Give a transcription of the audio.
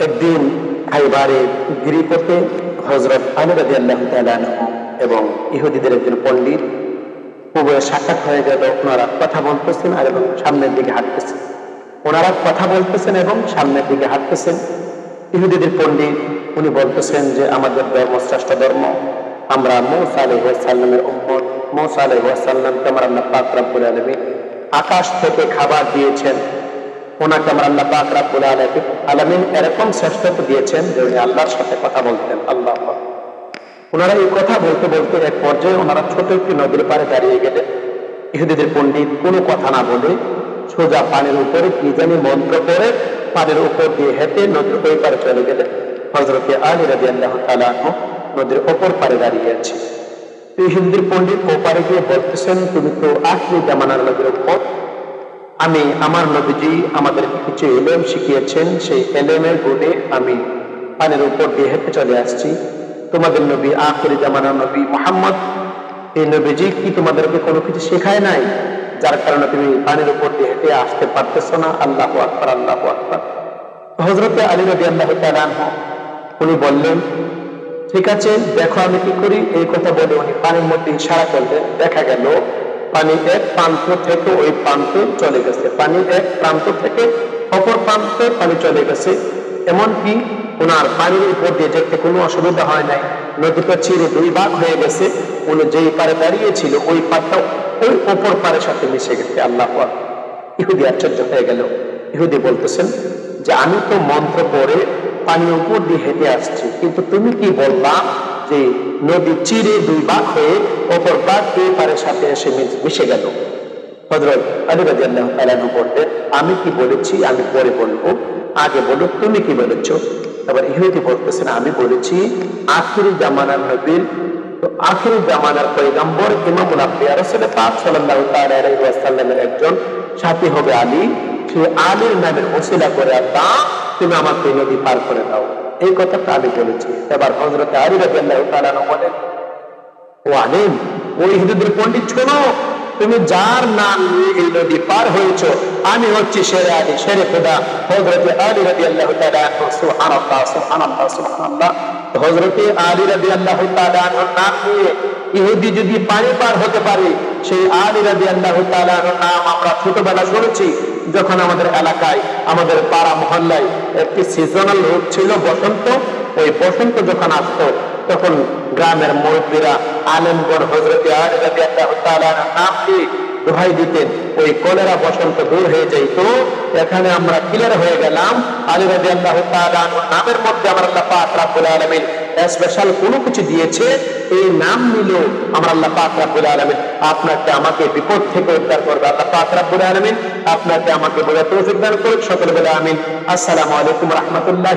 একদিন খাইবারে গিরিপথে হজরত আল্লাহ এবং ইহুদিদের একজন পণ্ডিত উভয়ের সাক্ষাৎ হয়ে গেল। ওনারা কথা বলতেছেন আর এবং সামনের দিকে হাঁটতেছেন। ওনারা কথা বলতেছেন এবং সামনের দিকে হাঁটতেছেন। ইহুদিদের পণ্ডিত উনি বলতেছেন যে, আমাদের ধর্ম শ্রেষ্ঠ ধর্ম। আমরা মৌসা আলহামের উম্মত। মৌসা আলহামকে আমার পাক রাব্বুল আকাশ থেকে খাবার দিয়েছেন। ওনাকে আমার আল্লাহ আলামিন এরকম শ্রেষ্ঠত্ব দিয়েছেন যে উনি আল্লাহর সাথে কথা বলতেন। আল্লাহ ওনারা এই কথা বলতে বলতে এক পর্যায়ে ওনারা ছোট একটি নদীর দাঁড়িয়ে গেলেন। ইহুদিদের পণ্ডিত কোনো কথা না বলে সোজা পানির উপরে কি জানি মন্ত্র করে পানির উপর দিয়ে হেঁটে নদীর ওই পারে চলে গেলেন। হজরতে আলী রাজি আল্লাহ তালা নদীর ওপর পারে দাঁড়িয়ে আছে তো ইহুদিদের পণ্ডিত ও পারে গিয়ে বলতেছেন, তুমি তো আখরি জামানার নদীর উপর আমি আমার নবীজি আমাদেরকে কিছু এলেম শিখিয়েছেন, সেই এলেমের গুণে আমি পানির উপর দিয়ে হেঁটে চলে আসছি। তোমাদের নবী আখরি জামানার নবী মোহাম্মদ, এই নবীজি কি তোমাদেরকে কোনো কিছু শেখায় নাই? যার কারণে তুমি পানির উপর দিয়ে হেঁটে আসতে পারতেছ না। আল্লাহ আকবর আল্লাহ আকবর। হজরতে আলী নবী আল্লাহ উনি বললেন, ঠিক আছে, দেখো আমি কি করি? এই কথা বলে উনি পানির মধ্যে ইশারা করলেন। দেখা গেল পানি এক প্রান্ত থেকে ওই প্রান্তে চলে গেছে। পানি এক প্রান্ত থেকে অপর প্রান্তে পানি চলে গেছে। এমনকি ওনার পানির উপর দিয়ে যেতে কোনো অসুবিধা হয় নাই। নদীটা চিরে দুই ভাগ হয়ে গেছে। উনি যেই পারে দাঁড়িয়েছিল, ওই পারটা ওই অপর পারের সাথে মিশে গেছে। আল্লাহ আকবার। ইহুদি আশ্চর্য হয়ে গেল। ইহুদি বলতেছেন যে, আমি তো মন্ত্র পড়ে পানির উপর দিয়ে হেঁটে আসছি। কিন্তু তুমি কি বললা যে নদী চিরে দুই ভাগ হয়ে অপর ভাগ এই পারের সাথে এসে মিশে গেল। হজরত আলী বললেন, আমি কি বলেছি? আমি পরে বলব। আগে বলো, তুমি কি বলেছ? এবার ইহুদি বলতেছেন, আমি বলেছি, আখিরি জামানার নবীর তো আখিরি জামানার পৈগম্বর ইমামুল আম্বিয়া রাসূল পাক সাল্লাল্লাহু তাআলা একজন সাথী হবে আলী। সেই আলীর নামের ওসিলা করে আল্লাহ তুমি আমাকে নদী পার করে দাও। এই কথাটা আমি বলেছি। এবার হযরত আলী রাদিয়াল্লাহু তাআলা বলেন, ও আলিম, ওই হিন্দুদের পণ্ডিত শোনো, তুমি যার নাম নিয়ে এই নদী পার হয়েছ, আমি হচ্ছি শেরে আলী শেরে খুদা। হজরতে আলী রাজি আল্লাহ সুবহানাল্লাহ সুবহানাল্লাহ সুবহানাল্লাহ। হজরতে আলী রাজি আল্লাহ নাম নিয়ে ইহুদি যদি পানি পার হতে পারে সেই আলী রাজি আল্লাহ নাম আমরা ছোটবেলা শুনেছি, যখন আমাদের এলাকায়, আমাদের পাড়া মহল্লায় একটি সিজনাল রোগ ছিল, বসন্ত। ওই বসন্ত যখন আসতো, তখন গ্রামের মুরব্বীরা আলেমগড় হজরতে আলী রাজি আল্লাহ নাম দিয়ে দোহাই দিতেন। ওই কলেরা বসন্ত দূর হয়ে যাইতো। এখানে আমরা ক্লিয়ার হয়ে গেলাম, আলী রাজি আল্লাহ নামের মধ্যে আমার আল্লাহ পাক রাব্বুল আলামিন স্পেশাল কোনো কিছু দিয়েছে, এই নাম নিলেও আমার আল্লাহ পাক রাব্বুল আলামিন আপনাকে আমাকে বিপদ থেকে উদ্ধার করবে। আল্লাহ পাক রাব্বুল আলামিন আপনাকে আমাকে বোঝাতে তৌফিক দান করুক। সকলে বলে আমিন। আসসালামু আলাইকুম রহমতুল্লাহ